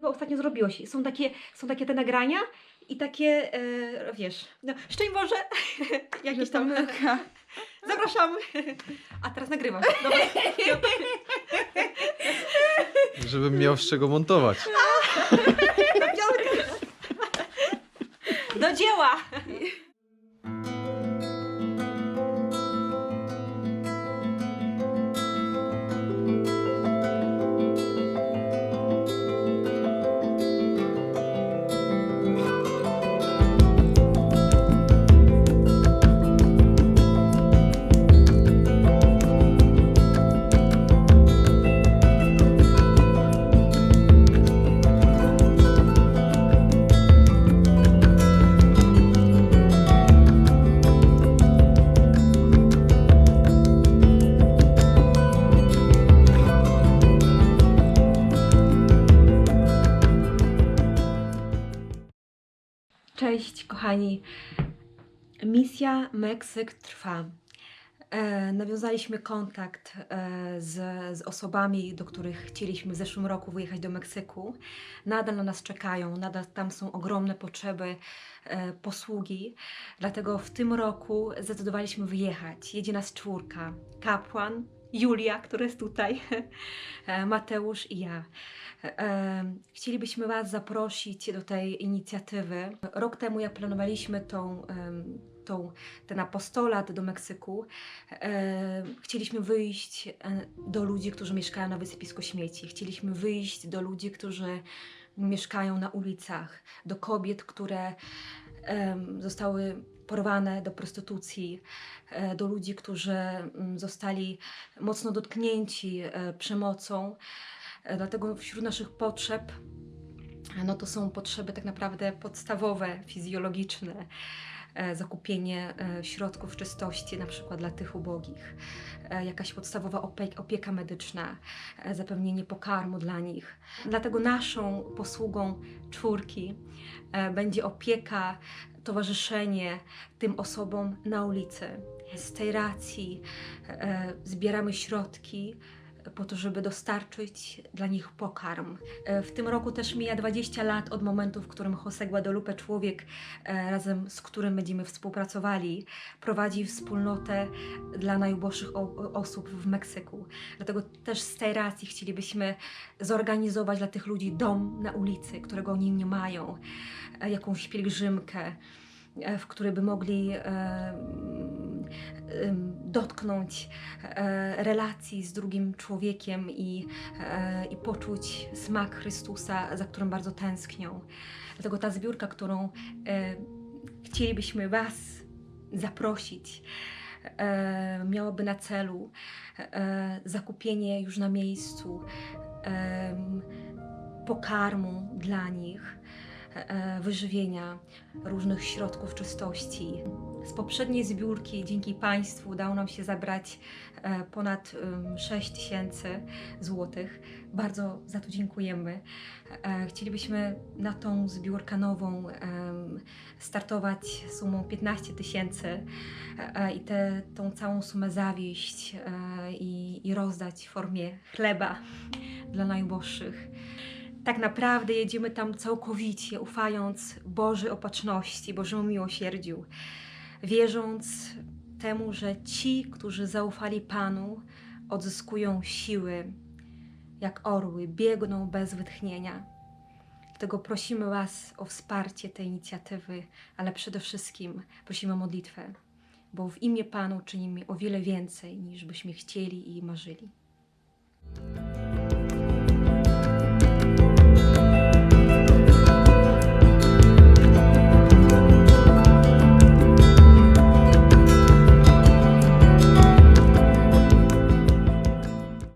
Bo ostatnio zrobiłeś. Są takie, są takie te nagrania i takie, e, wiesz, no, szczęść Boże, jakieś tam, Pomyłka. zapraszamy. A teraz nagrywam. Dobra. Żebym miał z czego montować. Do dzieła! Cześć, kochani. Misja Meksyk trwa. E, nawiązaliśmy kontakt e, z, z osobami, do których chcieliśmy w zeszłym roku wyjechać do Meksyku. Nadal na nas czekają, nadal tam są ogromne potrzeby e, posługi. Dlatego w tym roku zdecydowaliśmy wyjechać. Jedzie nas czwórka. Kapłan, Julia, która jest tutaj, e, Mateusz i ja. E, Chcielibyśmy Was zaprosić do tej inicjatywy. Rok temu, jak planowaliśmy tą, tą, ten apostolat do Meksyku, e, chcieliśmy wyjść e, do ludzi, którzy mieszkają na wysypisku śmieci. Chcieliśmy wyjść do ludzi, którzy mieszkają na ulicach, do kobiet, które zostały porwane do prostytucji, e, do ludzi, którzy mm, zostali mocno dotknięci e, przemocą. E, Dlatego wśród naszych potrzeb, no to są potrzeby tak naprawdę podstawowe, fizjologiczne. E, Zakupienie e, środków czystości, na przykład dla tych ubogich, e, jakaś podstawowa opie- opieka medyczna, zapewnienie pokarmu dla nich. Dlatego naszą posługą czwórki będzie opieka, towarzyszenie tym osobom na ulicy. Z tej racji zbieramy środki po to, żeby dostarczyć dla nich pokarm. E, W tym roku też mija 20 lat od momentu, w którym Jose Guadalupe, człowiek e, razem z którym będziemy współpracowali, prowadzi wspólnotę dla najuboższych osób w Meksyku. Dlatego też z tej racji chcielibyśmy zorganizować dla tych ludzi dom na ulicy, którego oni nie mają, e, jakąś pielgrzymkę, w której by mogli dotknąć e, relacji z drugim człowiekiem i, e, i poczuć smak Chrystusa, za którym bardzo tęsknią. Dlatego ta zbiórka, którą e, chcielibyśmy Was zaprosić, miałaby na celu zakupienie już na miejscu pokarmu dla nich, wyżywienia, różnych środków czystości. Z poprzedniej zbiórki dzięki Państwu udało nam się zabrać e, ponad 6 tysięcy złotych. Bardzo za to dziękujemy. E, Chcielibyśmy na tą zbiórkę nową startować sumą 15 tysięcy e, i tę tą całą sumę zawieść i, i rozdać w formie chleba dla najuboższych. Tak naprawdę jedziemy tam całkowicie, ufając Bożej opatrzności, Bożemu miłosierdziu, wierząc temu, że ci, którzy zaufali Panu, odzyskują siły, jak orły, biegną bez wytchnienia. Dlatego prosimy Was o wsparcie tej inicjatywy, ale przede wszystkim prosimy o modlitwę, bo w imię Panu czynimy o wiele więcej, niż byśmy chcieli i marzyli.